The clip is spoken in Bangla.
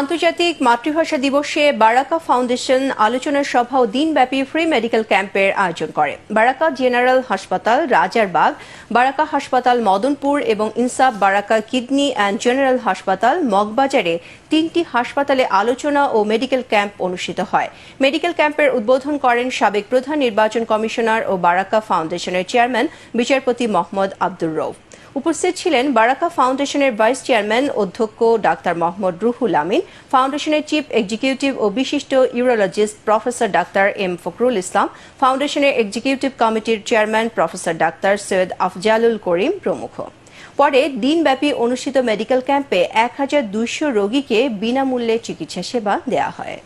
আন্তর্জাতিক মাতৃভাষা দিবসে বারাকা ফাউন্ডেশন আলোচনা সভা ও দিনব্যাপী ফ্রি মেডিকেল ক্যাম্পের আয়োজন করে। বারাকা জেনারেল হাসপাতাল, রাজারবাগ, বারাকা হাসপাতাল মদনপুর এবং ইনসাফ বারাকা কিডনি অ্যান্ড জেনারেল হাসপাতাল মগবাজারে তিনটি হাসপাতালে আলোচনা ও মেডিকেল ক্যাম্প অনুষ্ঠিত হয়। মেডিকেল ক্যাম্পের উদ্বোধন করেন সাবেক প্রধান নির্বাচন কমিশনার ও বারাকা ফাউন্ডেশনের চেয়ারম্যান, বিচারপতি মোহাম্মদ আব্দুর রৌফ উপস্থিত ছিলেন বারাকা ফাউন্ডেশনের ভাইস চেয়ারম্যান অধ্যক্ষ ডাক্তার মোহাম্মদ রুহুল আমিন, ফাউন্ডেশনের চিফ এক্সিকিউটিভ ও বিশিষ্ট urologist professor doctor M Fakhrul Islam, ফাউন্ডেশনের এক্সিকিউটিভ কমিটির chairman professor doctor Syed Afzalul Karim প্রমুখ। পরে দিনব্যাপী অনুষ্ঠিত মেডিকেল ক্যাম্পে এক হাজার দুইশো রোগীকে বিনামূল্যে চিকিৎসা সেবা দেওয়া হয়।